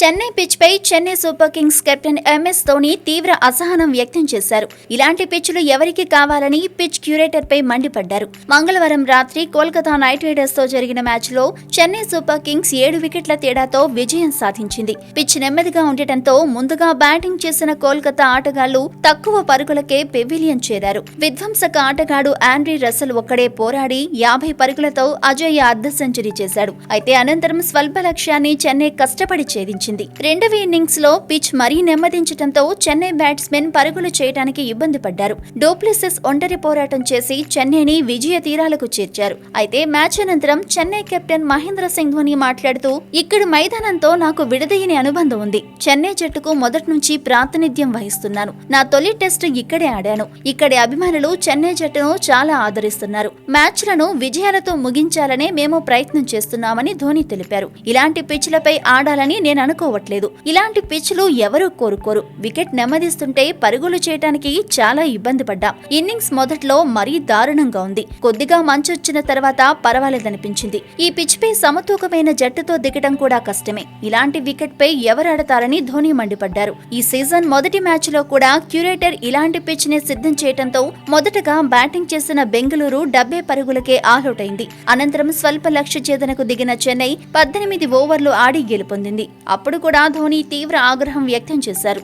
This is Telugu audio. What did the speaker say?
చెన్నై పిచ్ పై Chennai super kings captain M Dhoni తీవ్ర అసహనం వ్యక్తం చేశారు. ఇలాంటి పిచ్లు ఎవరికి కావాలని పిచ్ క్యూరేటర్ పై మండిపడ్డారు. మంగళవారం రాత్రి కోల్కతా నైట్ రైడర్స్తో జరిగిన మ్యాచ్లో చెన్నై సూపర్ కింగ్స్ ఏడు వికెట్ల తేడాతో విజయం సాధించింది. పిచ్ నెమ్మదిగా ఉండటంతో ముందుగా బ్యాటింగ్ చేసిన కోల్కతా ఆటగాళ్ళు తక్కువ పరుగులకే పెవిలియన్ చేరారు. విధ్వంసక ఆటగాడు ఆండ్రీ రసల్ ఒక్కడే పోరాడి యాభై పరుగులతో అజయ్ అర్ధ సెంచరీ చేశాడు. అయితే అనంతరం స్వల్ప లక్ష్యాన్ని చెన్నై కష్టపడి ఛేదించింది. రెండవ ఇన్నింగ్స్లో పిచ్ మరీ నెమ్మదించడంతో చెన్నై బ్యాట్స్మెన్ పరుగులు చేయడానికి ఇబ్బంది పడ్డారు. డోప్లెసెస్ ఒంటరి పోరాటం చేసి చెన్నైని విజయ తీరాలకు చేర్చారు. అయితే మ్యాచ్ అనంతరం చెన్నై కెప్టెన్ మహేంద్ర సింగ్ ధోని మాట్లాడుతూ ఇక్కడ మైదానంతో నాకు విడదీయని అనుబంధం ఉంది. చెన్నై జట్టుకు మొదటి నుంచి ప్రాతినిధ్యం వహిస్తున్నాను. నా తొలి టెస్ట్ ఇక్కడే ఆడాను. ఇక్కడి అభిమానులు చెన్నై జట్టును చాలా ఆదరిస్తున్నారు. మ్యాచ్లను విజయాలతో ముగించాలనే మేము ప్రయత్నం చేస్తున్నామని ధోని తెలిపారు. ఇలాంటి పిచ్లపై ఆడాలని నేను ఆడుకోవట్లేదు ఇలాంటి పిచ్లు ఎవరూ కోరుకోరు. వికెట్ నెమ్మదిస్తుంటే పరుగులు చేయడానికి చాలా ఇబ్బంది పడ్డాం. ఇన్నింగ్స్ మొదట్లో మరీ దారుణంగా ఉంది. కొద్దిగా మంచొచ్చిన తర్వాత పర్వాలేదనిపించింది. ఈ పిచ్ పై సమతూకమైన జట్టుతో దిగడం కూడా కష్టమే. ఇలాంటి వికెట్ పై ఎవరు ఆడతారని ధోని మండిపడ్డారు. ఈ సీజన్ మొదటి మ్యాచ్లో కూడా క్యూరేటర్ ఇలాంటి పిచ్ని సిద్ధం చేయడంతో మొదటగా బ్యాటింగ్ చేసిన బెంగళూరు డెబ్బై పరుగులకే ఆల్అౌట్ అయింది అనంతరం స్వల్ప లక్ష్య ఛేదనకు దిగిన చెన్నై పద్దెనిమిది ఓవర్లు ఆడి గెలుపొందింది. అప్పుడు కూడా ధోని తీవ్ర ఆగ్రహం వ్యక్తం చేశారు.